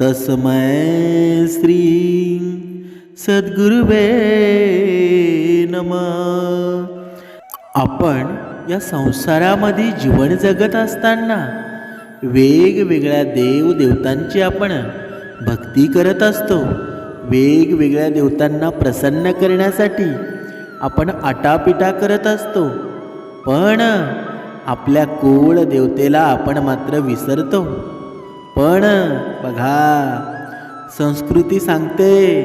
तस्मै श्री सद्गुरुवे नम. आपण या संसारामध्ये जीवन जगत असताना वेगवेगळ्या देवदेवतांची आपण भक्ती करत असतो. वेगवेगळ्या देवतांना प्रसन्न करण्यासाठी आपण आटापिटा करत असतो. पण आपल्या कुळ देवतेला आपण मात्र विसरतो. पण बघा संस्कृती सांगते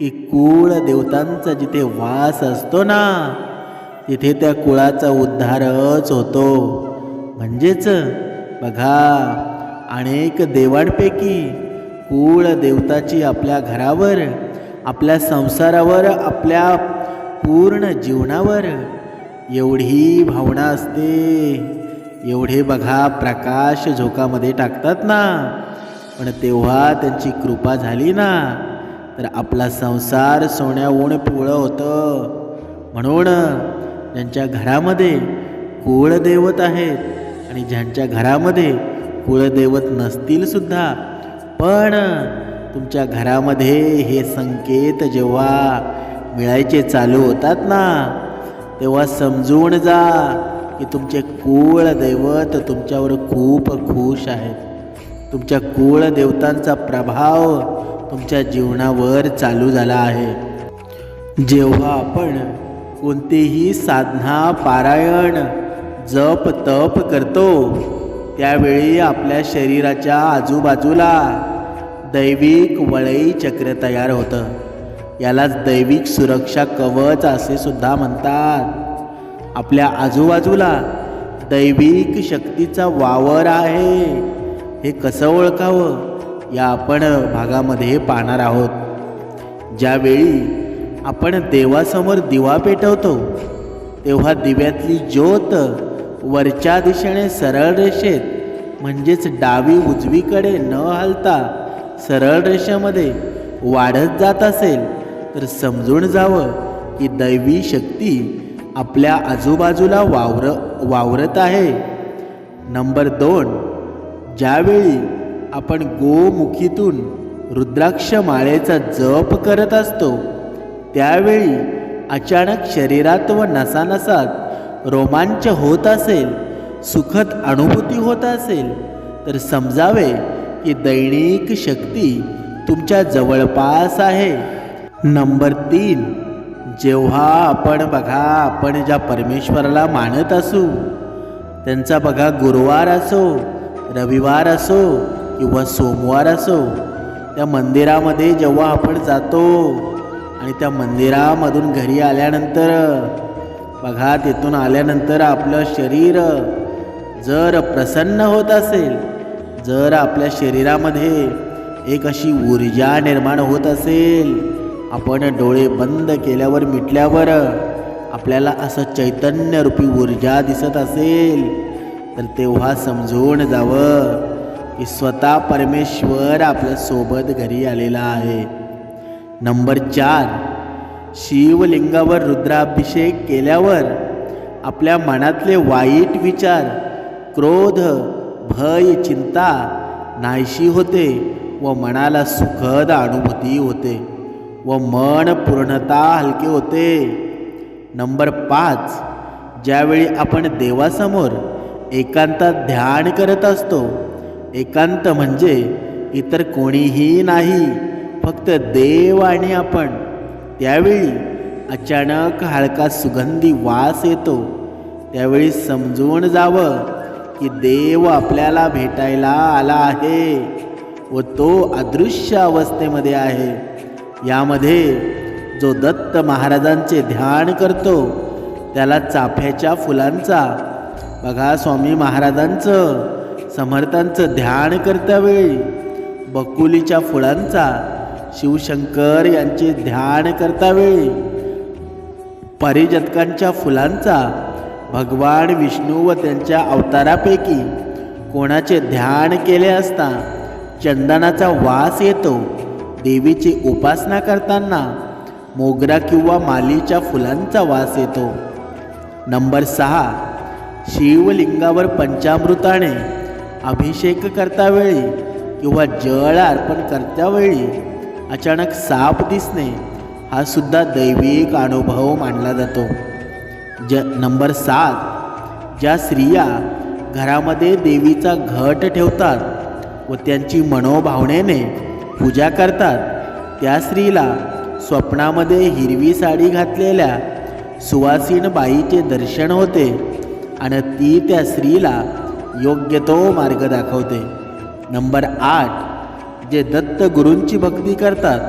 की कुळ देवतांचा जिथे वास असतो ना तिथे त्या कुळाचा उद्धारच होतो. म्हणजेच बघा अनेक देवांपैकी कुळ देवताची आपल्या घरावर आपल्या संसारावर आपल्या पूर्ण जीवनावर एवढी भावना असते. एवढे बघा प्रकाश झोकामध्ये टाकतात ना. पण तेव्हा त्यांची कृपा झाली ना. तर आपला संसार सोन्या ऊन पिवळं होतं. म्हणून ज्यांच्या घरामध्ये कुळदैवत आहेत आणि ज्यांच्या घरामध्ये कुळदैवत नसतील सुद्धा पण तुमच्या घरामध्ये हे संकेत जेव्हा मिळायचे चालू होतात ना तेव्हा समजून जा. की तुमचे कुळ दैवत तुमच्यावर खूप खुश आहेत. तुमच्या कुळ देवतांचा प्रभाव तुमच्या जीवनावर चालू झाला आहे. जेव्हा आपण कोणतेही साधना पारायण जप तप करतो त्यावेळी आपल्या शरीराच्या आजूबाजूला दैविक वळई चक्र तयार होतं. यालाच दैविक सुरक्षा कवच असे सुद्धा म्हणतात. आपल्या आजूबाजूला दैविक शक्तीचा वावर आहे. हे कसं ओळखावं? या आपण भागामध्ये पाहणार आहोत. ज्यावेळी आपण देवासमोर दिवा पेटवतो तेव्हा दिव्यातली ज्योत वरच्या दिशेने सरळ रेषेत म्हणजेच डावी उजवीकडे न हलता सरळ रेषेमध्ये वाढत जात असेल तर समजून जावं की दैवी शक्ती आपल्या आजूबाजूला वावर वावरत आहे. नंबर दोन ज्यावेळी आपण गोमुखीतून रुद्राक्ष माळेचा जप करत असतो त्यावेळी अचानक शरीरात व नसानसात रोमांच होत असेल सुखद अनुभूती होत असेल तर समजावे की दैनिक शक्ती तुमच्या जवळपास आहे. नंबर तीन जेव्हा आपण बघा आपण ज्या परमेश्वराला मानत असू त्यांचा बघा गुरुवार असो रविवार असो किंवा सोमवार असो त्या मंदिरामध्ये जेव्हा आपण जातो आणि त्या मंदिरामधून घरी आल्यानंतर बघा तिथून आल्यानंतर आपलं शरीर जर प्रसन्न होत असेल जर आपल्या शरीरामध्ये एक अशी ऊर्जा निर्माण होत असेल आपण डोळे बंद केल्यावर मिटल्यावर आपल्याला असं चैतन्यरूपी ऊर्जा दिसत असेल तर तेव्हा समजून जावं की स्वतः परमेश्वर आपल्यासोबत घरी आलेला आहे. नंबर चार शिवलिंगावर रुद्राभिषेक केल्यावर आपल्या मनातले वाईट विचार क्रोध भय चिंता नाहीशी होते व मनाला सुखद अनुभूती होते. व मन पूर्णता हलके होते. नंबर पाच ज्यावेळी आपण देवासमोर एकांतात ध्यान करत असतो एकांत म्हणजे इतर कोणीही नाही फक्त देव आणि आपण. त्यावेळी अचानक हलका सुगंधी वास येतो. त्यावेळी समजून जावं की देव आपल्याला भेटायला आला आहे व तो अदृश्य अवस्थेमध्ये आहे. यामध्ये जो दत्त महाराजांचे ध्यान करतो त्याला चाफ्याच्या फुलांचा बघा स्वामी महाराजांचं समर्थांचं ध्यान करत्यावेळी बकुलीच्या फुलांचा शिवशंकर यांचे ध्यान करतावेळी पारिजातकांच्या फुलांचा भगवान विष्णू व त्यांच्या अवतारापैकी कोणाचे ध्यान केले असता चंदनाचा वास येतो. देवीची उपासना करताना मोगरा किंवा मालीच्या फुलांचा वास येतो. नंबर सहा शिवलिंगावर पंचामृताने अभिषेक करता वेळी किंवा जळ अर्पण करता वेळी अचानक साप दिसणे हा सुद्धा दैविक अनुभव मानला जातो. ज नंबर सात ज्या स्त्रिया घरामध्ये देवीचा घट ठेवतात व त्यांची मनोभावनेने पूजा करतात. त्या स्त्रीला स्वप्नामध्ये हिरवी साडी घातलेल्या सुवासीन बाईचे दर्शन होते आणि ती त्या स्त्रीला योग्य तो मार्ग दाखवते. नंबर आठ जे दत्त गुरूंची भक्ती करतात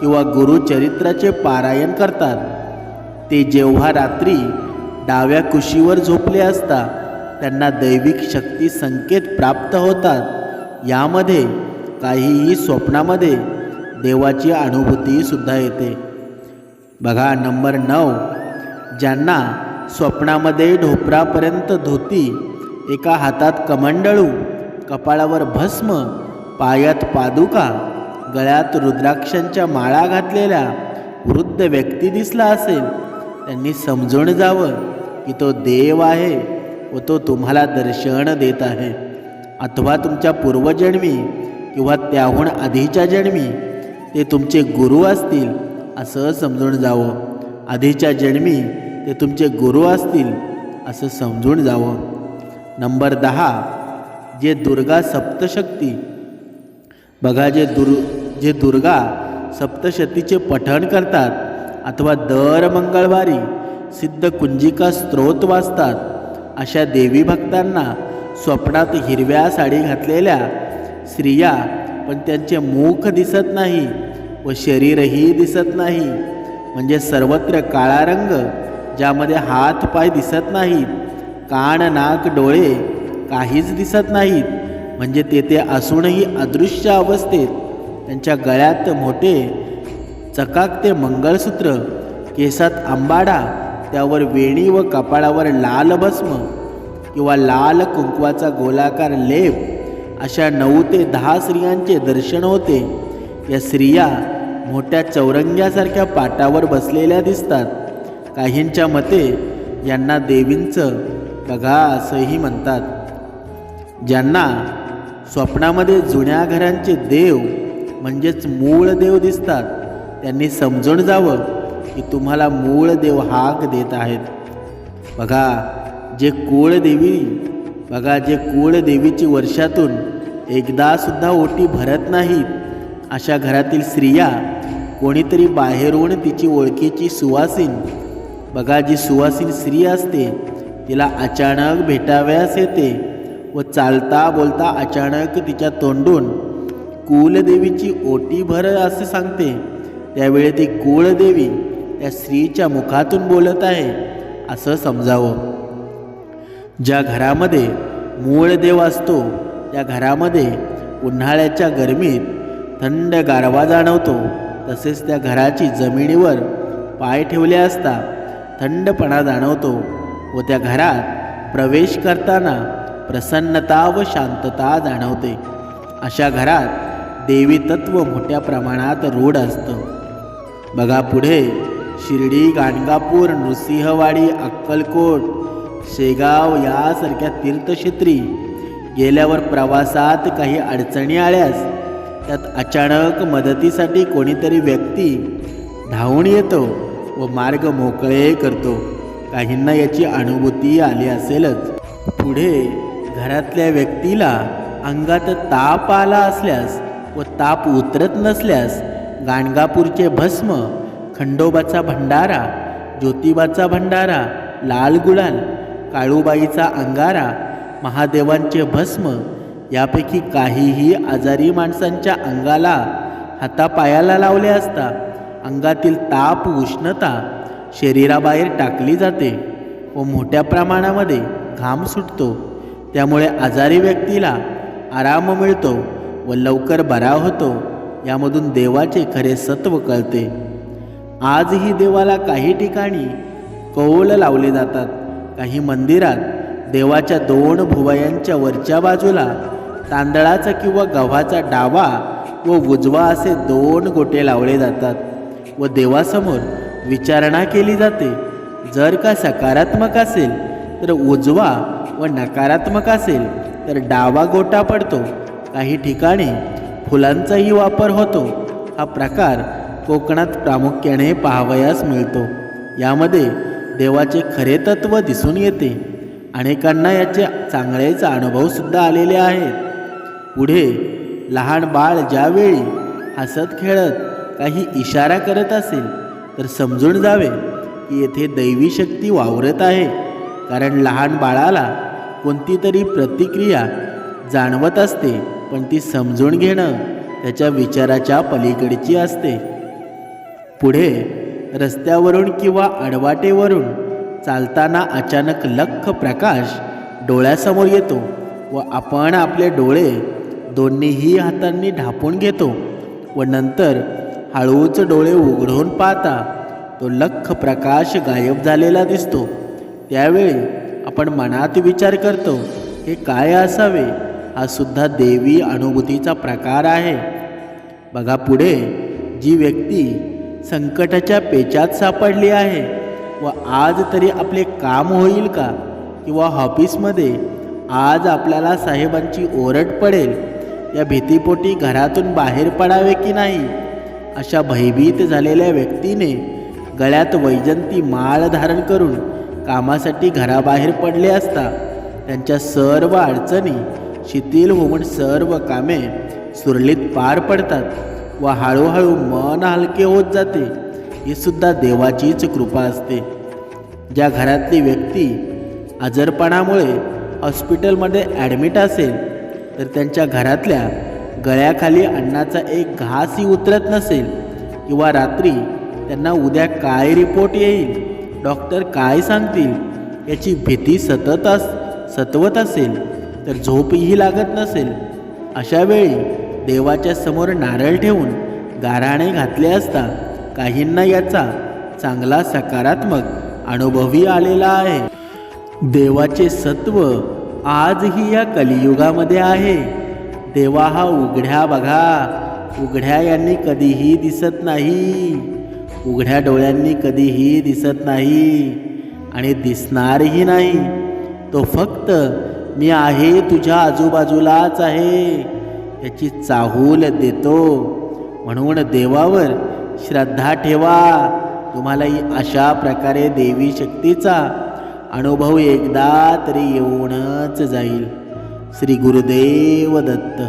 किंवा गुरुचरित्राचे पारायण करतात ते जेव्हा रात्री डाव्या कुशीवर झोपले असता त्यांना दैविक शक्ती संकेत प्राप्त होतात. यामध्ये काहीही स्वप्नामध्ये देवाची अनुभूतीसुद्धा येते. बघा नंबर नऊ. ज्यांना स्वप्नामध्ये ढोपरापर्यंत धोती एका हातात कमंडळू कपाळावर भस्म पायात पादुका गळ्यात रुद्राक्षांच्या माळा घातलेल्या वृद्ध व्यक्ती दिसला असेल त्यांनी समजून जावं की तो देव आहे व तो तुम्हाला दर्शन देत आहे. अथवा तुमच्या पूर्वजन्मी किंवा त्याहून आधीच्या जन्मी ते तुमचे गुरु असतील असं समजून जावं. आधीच्या जन्मी ते तुमचे गुरु असतील असं समजून जावं. नंबर दहा जे दुर्गा सप्तशक्ती. बघा जे दुर् जे दुर्गा सप्तशतीचे पठण करतात अथवा दर मंगळवारी सिद्ध कुंजिका स्त्रोत वाचतात अशा देवी भक्तांना स्वप्नात हिरव्या साडी घातलेल्या स्त्रिया पण त्यांचे मुख दिसत नाही व शरीरही दिसत नाही. म्हणजे सर्वत्र काळा रंग ज्यामध्ये हात पाय दिसत नाहीत कान नाक डोळे काहीच दिसत नाहीत. म्हणजे तेथे असूनही अदृश्य अवस्थेत त्यांच्या गळ्यात मोठे चकाकते मंगळसूत्र केसात आंबाडा त्यावर वेणी व कपाळावर लाल भस्म किंवा लाल कुंकवाचा गोलाकार लेप अशा नऊ ते दहा स्त्रियांचे दर्शन होते. या स्त्रिया मोठ्या चौरंग्यासारख्या पाटावर बसलेल्या दिसतात. काहींच्या मते यांना देवींचं बघा असंही म्हणतात. ज्यांना स्वप्नामध्ये जुन्या घरांचे देव म्हणजेच मूळ देव दिसतात त्यांनी समजून जावं की तुम्हाला मूळ देव हाक देत आहेत. बघा जे कुळदेवी बघा जे कुळदेवीची वर्षातून एकदा सुद्धा ओटी भरत नाहीत अशा घरातील स्त्रिया कोणीतरी बाहेरून तिची ओळखीची सुवासीन बघा जी सुवासीन स्त्री असते तिला अचानक भेटाव्यास येते व चालता बोलता अचानक तिच्या तोंडून कुलदेवीची ओटी भर असे सांगते. त्यावेळी ती कुळदेवी त्या स्त्रीच्या मुखातून बोलत आहे असं समजावं. ज्या घरामध्ये मूळ देव असतो त्या घरामध्ये उन्हाळ्याच्या गरमीत थंड गारवा जाणवतो तसेच त्या घराची जमिनीवर पाय ठेवले असता थंडपणा जाणवतो व त्या घरात प्रवेश करताना प्रसन्नता व शांतता जाणवते. अशा घरात देवी तत्व मोठ्या प्रमाणात रूढ असतं. बघा पुढे शिर्डी गाणगापूर नृसिंहवाडी अक्कलकोट शेगाव यासारख्या तीर्थक्षेत्री गेल्यावर प्रवासात काही अडचणी आल्यास त्यात अचानक मदतीसाठी कोणीतरी व्यक्ती धावून येतो व मार्ग मोकळे करतो. काहींना याची अनुभूती आली असेलच. पुढे घरातल्या व्यक्तीला अंगात ताप आला असल्यास व ताप उतरत नसल्यास गाणगापूरचे भस्म खंडोबाचा भंडारा ज्योतिबाचा भंडारा लाल गुलाल काळूबाईचा अंगारा महादेवांचे भस्म यापैकी काहीही आजारी माणसांच्या अंगाला हातापायाला लावले असता अंगातील ताप उष्णता शरीराबाहेर टाकली जाते व मोठ्या प्रमाणामध्ये घाम सुटतो. त्यामुळे आजारी व्यक्तीला आराम मिळतो व लवकर बरा होतो यामधून देवाचे खरे सत्व कळते. आजही देवाला काही ठिकाणी कौल लावले जातात. काही मंदिरात देवाच्या दोन भुवयांच्या वरच्या बाजूला तांदळाचा किंवा गव्हाचा डावा व उजवा असे दोन गोटे लावले जातात व देवासमोर विचारणा केली जाते. जर का सकारात्मक असेल तर उजवा व नकारात्मक असेल तर डावा गोटा पडतो. काही ठिकाणी फुलांचाही वापर होतो. हा प्रकार कोकणात प्रामुख्याने पाहावयास मिळतो. यामध्ये देवाचे खरे तत्व दिसून येते. अनेकांना याचे चांगलेच अनुभवसुद्धा आलेले आहेत. पुढे लहान बाळ ज्यावेळी हसत खेळत काही इशारा करत असेल तर समजून जावे की येथे दैवी शक्ती वावरत आहे. कारण लहान बाळाला कोणती तरी प्रतिक्रिया जाणवत असते पण ती समजून घेणं त्याच्या विचाराच्या पलीकडची असते. पुढे रस्त्यावरून किंवा आडवाटेवरून चालताना अचानक लख प्रकाश डोळ्यासमोर येतो व आपण आपले डोळे दोन्हीही हातांनी ढापून घेतो व नंतर हळूच डोळे उघडून पाहता तो लख प्रकाश गायब झालेला दिसतो. त्यावेळी आपण मनात विचार करतो हे काय असावे? हा सुद्धा देवी अनुभूतीचा प्रकार आहे. बघा पुढे जी व्यक्ती संकटाच्या पेचात सापडली आहे. व आज तरी आपले काम होईल का? किंवा ऑफिसमध्ये आज आपल्याला साहेबांची ओरड पडेल? या भीतीपोटी घरातून बाहेर पडावे की नाही? अशा भयभीत झालेल्या व्यक्तीने गळ्यात वैजंती माळ धारण करून कामासाठी घराबाहेर पडले असता त्यांच्या सर्व अडचणी शिथिल होऊन सर्व कामे सुरळीत पार पडतात. व हळूहळू मन हलके होत जाते. ही सुद्धा देवाचीच कृपा असते. ज्या घरातली व्यक्ती आजारपणामुळे हॉस्पिटलमध्ये ॲडमिट असेल तर त्यांच्या घरातल्या गळ्याखाली अन्नाचा एक घासही उतरत नसेल किंवा रात्री त्यांना उद्या काय रिपोर्ट येईल डॉक्टर काय सांगतील याची भीती सतत अस सतवत असेल तर झोपही लागत नसेल. अशा वेळी देवाच्या समोर नारळ ठेवून गाराणे घातले असता काहींना याचा चांगला सकारात्मक अनुभवही आलेला आहे. देवाचे सत्व आजही या कलियुगामध्ये आहे. देवा हा उघड्या बघा. उघड्या यांनी कधीही दिसत नाही. उघड्या डोळ्यांनी कधीही दिसत नाही. आणि दिसणारही नाही. तो फक्त मी आहे तुझ्या आजूबाजूलाच आहे. याची चाहूल देतो. म्हणून देवावर श्रद्धा ठेवा. तुम्हालाही अशा प्रकारे देवी शक्तीचा अनुभव एकदा तरी येऊनच जाईल. श्री गुरुदेव दत्त.